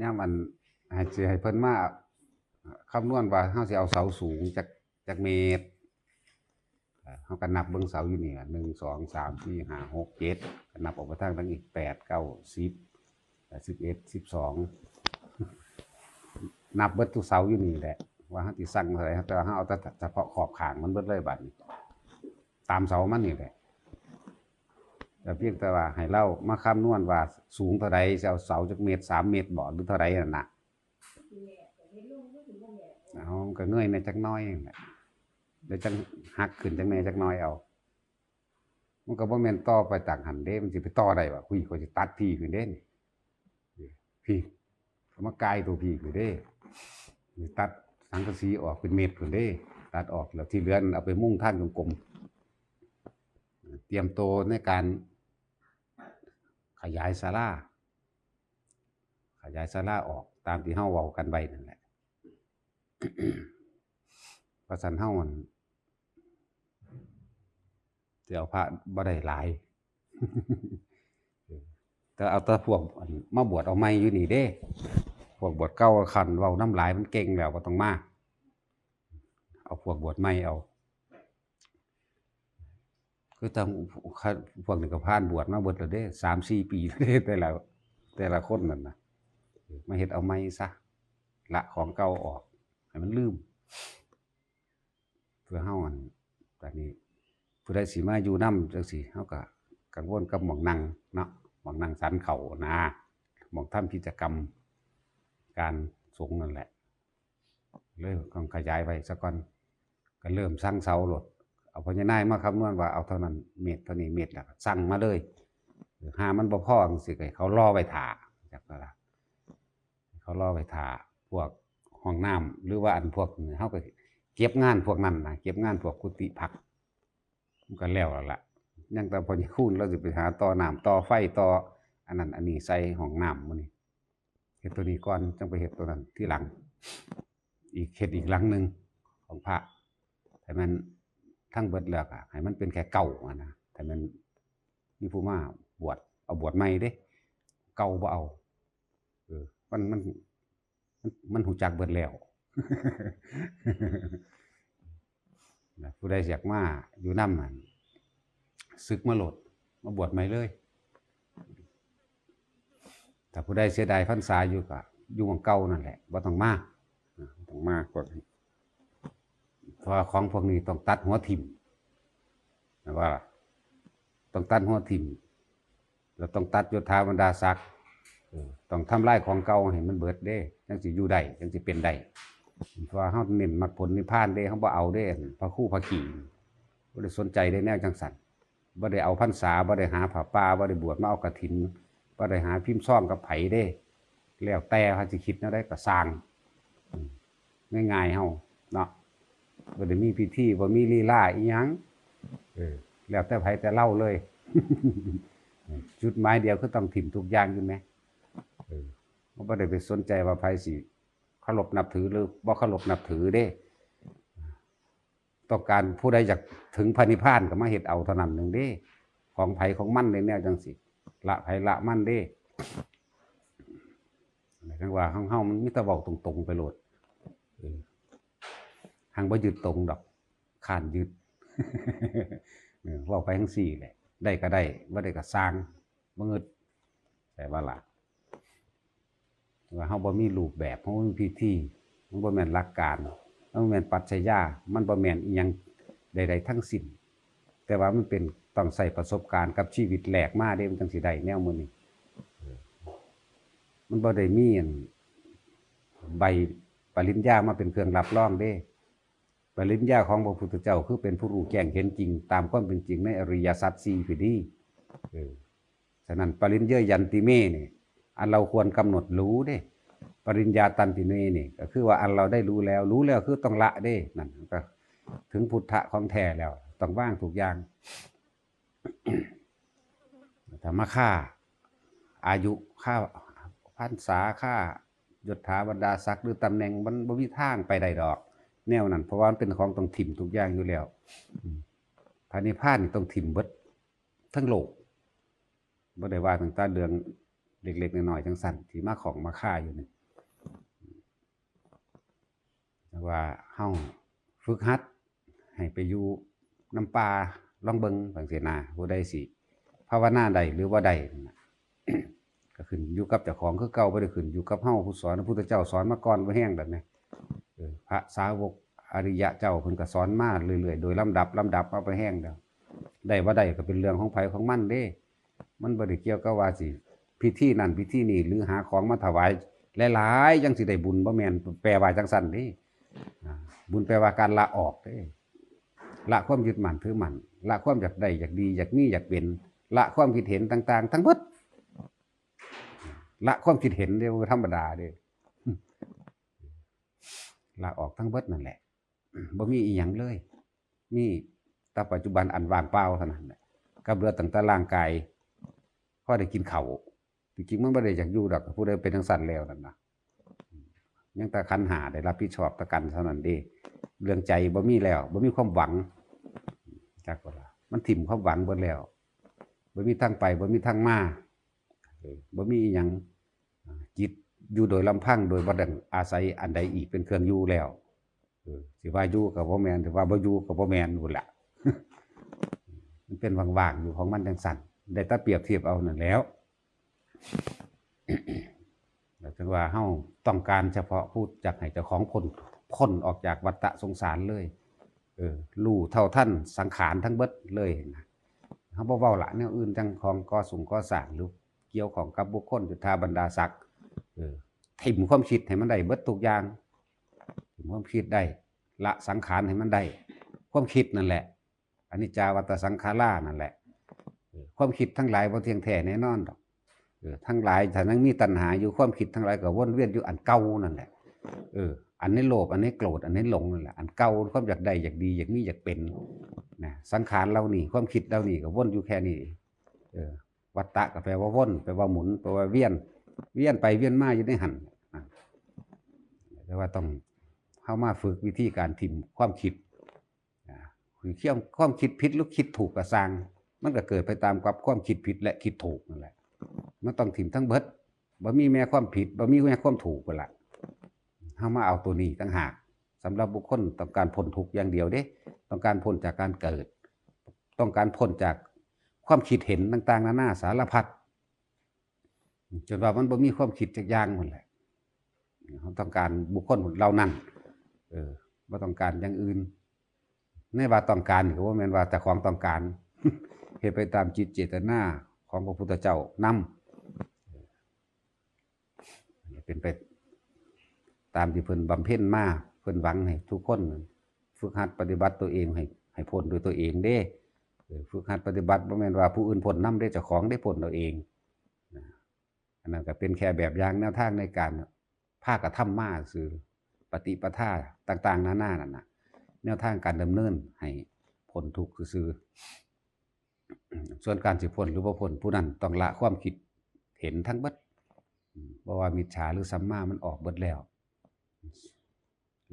ย่ามอันให้สิให้เพิ่นมาคำนวณว่าเฮาสิเอาเสาสูงจากจากเมตรเอ่อเฮาก็นับเบิ่งเสาอยู่นี่หนึ่งสองสามสี่ห้าหกเจ็ดก็นับออกไปทางทั้งอีกแปดเก้าสิบสิบเอ็ดสิบสองนับเบิดทุกเสาอยู่นี่แหละว่าเฮาสิสั่งเท่าไรแต่ว่าเฮาเอาแต่เฉพาะขอบขางมันเบิดเลยบัดนี้ ตามเสามันนี่แหละ แต่เพียงแต่ว่าให้เรามาคำนวณว่าสูงเท่าใดจะเอาเสาจากเมตรสามเมตรบ่หรือเท่าใดนั่นนะเอามันก็เงยในจักน้อยนั่นแหละเดี๋ยวจังหักขึ้นจังในจักน้อยเอามันก็บ่แม่นต่อไปต่างหันเด้ มันสิไปต่อได้ว่คุยก็สิตัดพี่ขึ้นเด้นพี่เอามากายตัวพี่ขึ้นเด้นี่ตัดสังกะสีออกเป็นเม็ดขึ้นเด้ ตัดออกแล้วที่เหลือนั่นเอาไปมุ่งท่านกลมๆเตรียมตัวในการ ขยายศาลาขยายศาลาออกตามที่เฮาเว้ากันไว้นั่นแหละเพระฉะนันเฮามันสิเอาพระบ่ได้หลายแต่เอาแต่พวกมาบวชเอาใหม่อยู่นี่เด้ พวกบวชเก่าคันเว้าน้ำหลายมันเก่งแล้วบ่ต้องมา เอาพวกบวชใหม่เอา คือทางพวกนี้ก็ผ่านบวชมาเบิดแล้วเด้สามสี่ปีแล้วเด้แต่ละแต่ละคนนั่นนะมาเฮ็ดเอาไม้ซะละของเก่าออกให้มันลืม เพื่อเฮาอันตอนนี้ผู้ใดสิมาอยู่นำจังซี่เฮาก็กังวลกับหมองนั่งเนาะหมองนั่งสันเขานะหมองทำกิจกรรม การสงนั่นแหละเลยต้องขยายไปซะก่อนก็เริ่มสร้างเสาโลด เอาพญานายมาคำนวณว่าเอาเท่านั้นเม็ดเท่านี้เม็ดแล้วสั่งมาเลยหามันบ่พอจังซี่ก็ให้เขารอไว้ท่าจักนั่นล่ะเขารอไว้ท่าพวกห้องน้ำหรือว่าอันพวกเฮาก็เก็บงานพวกนั้นนะเก็บงานพวกกุฏิพักมันก็แล้วแล้วล่ะยังแต่พอจะคูณเราสิไปหาต่อน้ำต่อไฟต่ออันนั้นอันนี้ใส่ห้องน้ำมื้อนี้เฮ็ดตัวนี้ก่อนจังไปเฮ็ดตัวนั้นที่หลัง อีกเฮ็ดอีกหลังหนึ่งของพระให้มัน ทั้งเบิดแล้วก็ให้มันเป็นแค่เก่าอะนะแต่มันมีผู้มาบวชเอาบวชใหม่เด้ เก่าบ่เอาเออมันมัน มันมันหูจักเบิดแล้วนะผู้ใดอยกมาอยู่นำมันศึกมาโหลด มาบวชใหม่เลยแต่ผู้ใดเสียดายพรรษาอยู่ก็อยู่ของเก่านั่นแหละบ่าต้องมาต้องมากกว่า เพราะของพวกนี้ต้องตัดหัวทิ่มนะว่าต้องตัดหัวทิ่มแล้วต้องตัดยศถาบรรดาศักดิ์เออต้องทำลายของเก่าให้มันเบิดเด้จังสิอยู่ได้จังสิเป็นได้เพราะเฮาเน้นมรรคผลนิพพานเด้เฮาบ่เอาเด้พระคู่พระขี่บ่ได้สนใจได้แนวจังสันบ่ได้เอาพรรษาบ่ได้หาผ้าป่าบ่ได้บวชมาเอากฐินบ่ได้หาพิมพ์ซ่องกับไผเด้ แล้วแต่เขาสิคิดแนวใดก็สร้างง่ายๆเฮาเนาะ บ่ได้มีพิธีบ่มีลีลาอีหยังเออแล้วแต่ไผแต่เล่าเลย จุดหมายเดียวคือต้องถิ่มทุกอย่างอยู่ไหมเออมันบ่ได้ไปสนใจว่าไผสิเคารพนับถือหรือบ่เคารพนับถือเด้ต้องการผู้ใดอยากถึงพระนิพพานก็มาเฮ็ดเอาเท่านั้นหนึ่งเด้ ของไผของมันในแนวจังสิละไผละมันเด้หมางว่าของเฮามันมีแต่เว้าตรงๆไปโลดางบ่ยึดตรงดอกขานยึดเออเว่าไปทั้งสี่แหละได้ก็ได้บ่ได้ก็สร้างบ่เงิดแต่ว่าล่ะว่าเฮาบ่มีรูปแบบเฮาบ่มีพิธีมันบ่แม่นหลักการมันบ่แม่นปรัชญามันบ่แม่นอีหยังใดๆทั้งสิ้นแต่ว่ามันเป็นต้องใส่ประสบการณ์กับชีวิตแหลกมาเด้มันจังสิได้แนวมื้อนี้มันบ่ได้มีอันใบปริญญามาเป็นเครื่องรับรองเด้ ปริญญาของพระพุทธเจ้าคือเป็นผู้รู้แจ้งเห็นจริง ตามความเป็นจริงในอริยสัจสี่คือดีฉะนั้นปริญญายันติเมเนี่ยอันเราควรกำหนดรู้เด้ ปริญญาตันติเมเนี่ก็คือว่าอันเราได้รู้แล้ว รู้แล้วคือต้องละเด้นั่นก็ถึงพุทธะของแท้แล้วต้องว่างถูกอย่างถ้ามาฆ่า อายุค่าพันษาค่ายศถาบรรดาศักดิ์หรือตำแหน่งมันบ่มีทางไปได้ดอก แนวนั้นเพราะว่ามันเป็นของต้องถิ่มทุกอย่างอยู่แล้วอืมพระนิพพานนี่ต้องถิ่มเบิดทั้งโลกบ่ได้ว่าตั้งแต่เรื่องเล็กๆน้อยๆจังสั่นที่มาของมาค่าอยู่นี่ว่าเฮาฝึกหัด ให้ไปอยู่น้ำปลาล่องเบิงบางเสนาผู้ใดสิภาวนาใดหรือว่าใดก็ขึ้นอยู่กับเจ้าของคือเก่าบ่ได้ขึ้นอยู่กับเฮาผู้สอนพระพุทธเจ้าสอนมาก่อนบ่แห้งแบบนี้ พระสาวกอริยะเจ้าเพิ่นก็สอนมาเรื่อยๆ โดยลำดับลำดับเอาไปแห้งแล้วได้บ่ได้ก็เป็นเรื่องของไผของมันเด้ มันบ่ได้เกี่ยวกับว่าสิพิธีนั่นพิธีนี่หรือหาของมาถวายหลายๆจังสิได้บุญบ่แม่นแปลว่าจังซั่นเด้อ่บุญแปลว่าการละออกเด้ละความยึดมั่นถือมั่นละความอยากได้อยากดีอยากมีอยากเป็น ละความคิดเห็นต่าง ๆ ทั้งหมดละความคิดเห็นเดียวธรรมดาเด้ ละออกทั้งเบิดนั่นแหละบ่มีอีหยังเลย มีแต่ปัจจุบันอันว่างเปล่าเท่านั้นแหละกับเรือตั้งแต่ร่างกายพอได้กินเข้าจริงๆมันบ่ได้อยากอยู่ดอกผู้ใดเป็นจังซั่นแล้วนั่นนะยังแต่คันหาได้รับผิดชอบตะกันเท่านั้นด้เรื่องใจบ่มีแล้วบ่มีความหวังจักว่าล่ะมันถิ่มความหวังเบิดแล้วบ่มีทางไปบ่มีทางมาบ่มีอิหยังอ่าจิต อยู่โดยลำพังโดยบ่ได้อาศัยอันใดอีกเป็นเครื่องอยู่แล้วเออสิว่าอยู่ก็บ่แม่นสิว่าบ่อยู่ก็บ่แม่นพุ่นละมันเป็นว่างๆอยู่ของมันจังสั่นได้ต่เปรียบเทียบเอานั่นแล้วแล้วถึงว่าเฮาต้องการเฉพาะพูดจากให้เจ้าของพ้นพ้นออกจากวัฏสงสารเลยเออรู้เท่าท่านสังขารทั้งเบิดเลยนะเฮาบ่เว้าละแนวอื่นจังของก่อสูงก่อสางหรือเกี่ยวของกับบุคคลจุฑาบรรดาศักดิ์ ถิ่มความคิดให้มันได้เบิดทุกอย่างถิ่มความคิดได้ ละสังขารให้มันได้ ความคิดนั่นแหละอันิจจาวัตสังขารานั่นแหละความคิดทั้งหลายบ่เที่ยงแท้แน่นอนดอกเอทั้งหลายถ้านังมีตัณหาอยู่ความคิดทั้งหลายก็วนเวียนอยู่อันเก่านั่นแหละเอออันนี้โลภอันนี้โกรธอันนี้หลงนั่นแหละอันเก่าความอยากได้อยากดีอยากมีอยากเป็นนะสังขารเรานี่ความคิดเรานี่ก็วนอยู่แค่นี้เออวัตตะก็แปลว่าวนแปลว่าหมุนแปลว่าเวียน เวียนไปเวียนมาอยู่ในหันแต่ว่าต้องเข้ามาฝึกวิธีการทิมความคิดคือเขี่ยความคิดผิดหรือคิดถูกกระสังมันก็เกิดไปตามกับความคิดผิดและคิดถูกนั่นแหละมันต้องถิ่มทั้งเบิดบ่มีแม่ความผิดบ่มีแม่ความถูกพุ่นละเฮามาเอาตัวนี้ต่างหากสำหรับบุคคลต้องการพ้นทุกอย่างเดียวเด้ต้องการพ้นจากการเกิด ต้องการพ้นจากความคิดเห็นต่าง ๆนานาสารพัด จนว่ามันบ่มีความคิดจักอย่างหมดแหละเขาต้องการบุคคลเหล่านั้นเออบ่ต้องการอย่างอื่นในว่าต้องการก็บ่าแม่นว่าแต่ของต้องการเฮ็ดไปตามจิตเจตนาของพระพุทธเจ้านำเป็นไปตามที่เพิ่นบำเพ็ญมาเพิ่นหวังให้ทุกคนฝึกหัดปฏิบัติตัวเองให้ให้พ้นด้วยตัวเองเด้ฝึกหัดปฏิบัติบ่แม่นว่าผู้อื่นพ้นนำได้เจ้าของได้พ้นเอาเอง นั้นก็เป็นแค่แบบอย่างแนวทางในการภาคกระทำมาคือปฏิปทาต่างๆนานานั่นน่ะแนวทางการดำเนินให้พ้นทุกซื่อส่วนการสิพ้นหรือบ่พ้นผู้นั้นต้องละความคิดเห็นทั้งเบิดอืมบ่ว่ามิจฉาหรือสัมมามันออกเบิดแล้ว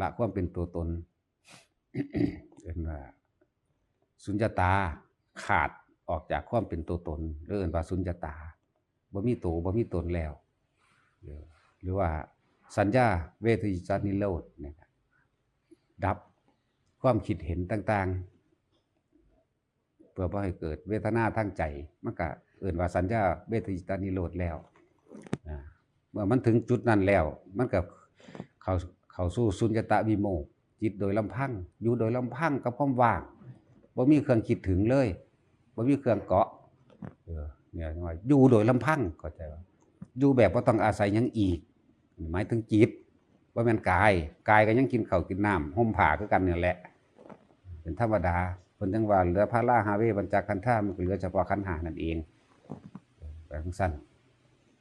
ละความเป็นตัวตนเอิ้นว่าสุญญตาขาดออกจากความเป็นตัวตนหรือเอิ้นว่าสุญญตา บ่มีตัวบ่มีตนแล้ว หรือว่าสัญญาเวทยิจานิโรธนี่ยครับดับความคิดเห็นต่างๆ เพื่อบ่ให้เกิดเวทนาทางใจมันก็เอื่นว่าสัญญาเวทยิตานิโรธแล้วเมื่อมันถึงจุดนั้นแล้ว มันก็เขาเขาสู่สุญญตาวิโมกจิตโดยลำพังอยู่โดยลำพังกับความว่างบ่มีเครื่องคิดถึงเลยบ่มีเครื่องเกาะ เออเนี่ยว่าอยู่โดยลำพังเข้าใจว่าอยู่แบบบ่าต้องอาศัยยังอีกหมายถึงจิตว่าม่นกายกายก็ยังกินข้าวกินน้ำห่มผ้าคือกันเนี่ยแหละ เป็นธรรมดาเพิ่นจังว่าเหลือพระราหาเวบัญจขันธ์มันก็เหลือเฉพาะขันหานั่นเองไปทั้งสั้น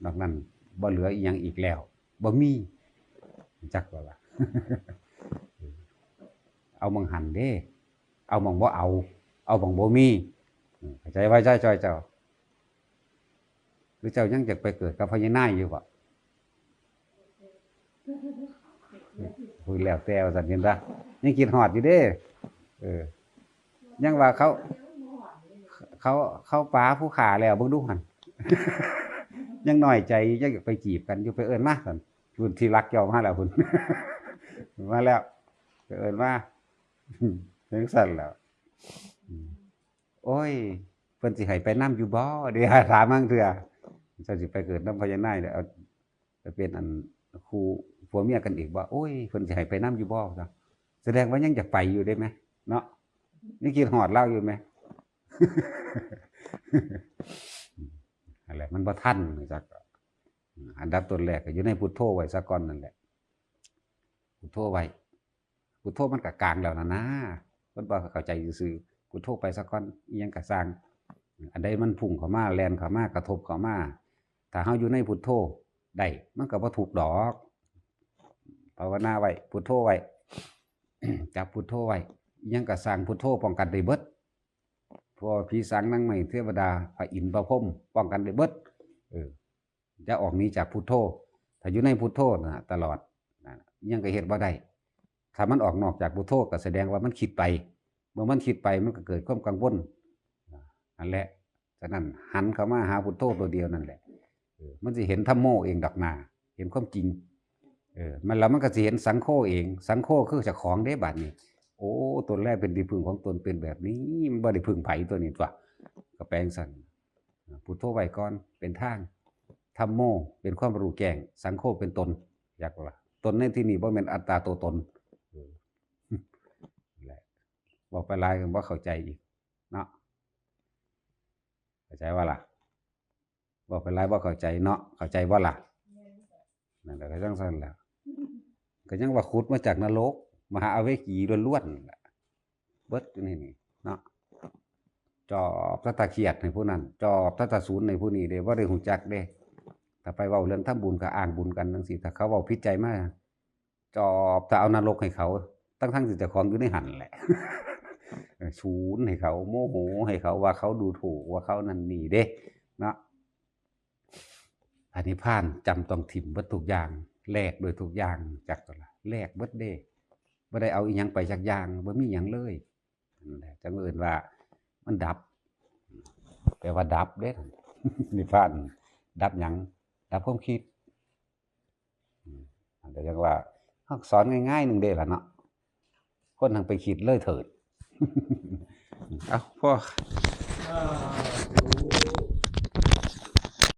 นอกนั้นบ่เหลืออีหยังอีกแล้วบ่มีจักว่าละเอามังหันเด้ เอามังบ่เอา เอามังบ่มีเข้าใจไว้ใจจอยเจ้า รือเจ้ายังจะไปเกิดกับพญานายอยู่บ่คุยแล้วแต่สันเห็นปะยังกินหอดอยู่เด้ เออ ยังว่าเขา เขาเขาป้าผู้ขาแล้วเบิ่งดูหันยังหน้อยใจยังอยากไปจีบกันอยู่ไปเอิ้นมาซั่นคุณที่รักเจ้ามาแล้วคุณมาแล้วไปเอิ้นมาจังซั่นแล้ว โอ้ยเพิ่นสิให้ไปนํอยู่บ่เดี๋ยวถามมั่งเถื่อ เจ้าสิไปเกิดน้ำพญานาคเด้อเอาไปเป็นอันครูผัวเมียกันอีกบ่าโอ้ยเพิ่นให้ไปนํอยู่บ่จ้ะแสดงว่ายังอยากไปอยู่ได้ไหมเนาะนี่คิดฮอดเล่าอยู่ไหมอะไรมันบ่ทันจักอันดับต้นแรกก็อยู่ในพุทโธไว้ซะก่อนนั่นแหละพุทโธไว้พุทโธมันก็กลางแล้วนะนะเพิ่นบ่เข้าใจซื่อพุทโธไปซะก่อนยังก็สร้างอันใดมันพุ่งเข้ามาแลนเข้ามากระทบเข้ามา ถ้าเฮาอยู่ในพุทโธได้มันก็บ่ถูกดอกภาวนาไว้พุทโธไว้จับพุทโธไว้ยังก็สร้างพุทโธป้องกันได้เบิดเพราะว่าผีสางนางไม้เทวดาพระอินทร์พระพรหมป้องกันได้เบิดเออจะออกนี้จากพุทโธถ้าอยู่ในพุทโธนะตลอดนะยังก็เฮ็ดบ่าได้ถ้ามันออกนอกจากพุทโธก็แสดงว่ามันคิดไปเมื่อมันคิดไปมันก็เกิดความกังวลนั่นแหละฉะนั้นหันเข้ามาหาพุทโธตัวเดียวนั่นแหละ มันสิเห็นธรรมโมเองดอกนาเห็นความจริงเออมันแล้วมันก็สิเห็นสังโฆเอง สังโฆคือจ้าของเด้บัดนี้โอ้ตนแรกเป็นที่พึ่งของตนเป็นแบบนี้มันบ่ได้พึ่งไผ่ตัวนี้ตัวก็แปลงสั่นพุทโธไว้ก่อนเป็นทางธรรมโมเป็นความรู้แจ้งสังโฆเป็นตนอยากว่าตนในที่นี้บ่แม่นอัตตาตัวตนนั่แหละบอกไปลายก็บ่เข้าใจอีกเนาะเข้าใจว่าล่ะ บอกไปหลายบ่เข้าใจเนาะเข้าใจบ่ล่ะนั่นแหละก็จังซั่นแหล้วก็ยังว่าขุดมาจากนรกมหาอเวกีล้วนๆนั่นแหละเบิดอยู่นี่นี่เนาะจอบตะตะเขียดในผู้นั้น จอบตะตะศูนย์ในผู้นี้เด้ว่าได้หูจักเด้ถ้าไปเว้าเรื่องทำบุญก็อ้างบุญกันจังซี่ถ้าเขาเว้าผิดใจมาจอบถ้าเอานรกให้เขาทั้งๆที่เจ้าของอยู่ในหันแหละเออศูนย์ให้เขา โมโหให้เขาว่าเขาดูถูกว่าเขานั่นนี่เด้เนาะ พระนิพพานจำต้องถิ่มเบิดทุกอย่างแลกโดยทุกอย่างจากตัวละแลกเบิดเด้บ่ได้เอาอีหยังไปจากอย่างบ่มีหยังเลยจังเอิ้นว่ามันดับแปลว่าดับเด้นิพพาน ดับหยังดับความคิดอืมอันเดียวจังว่าเฮาสอนง่ายๆหนึ่งเด้ล่ะเนาะคนทางไปคิดเลยเถิด เอาพ่อ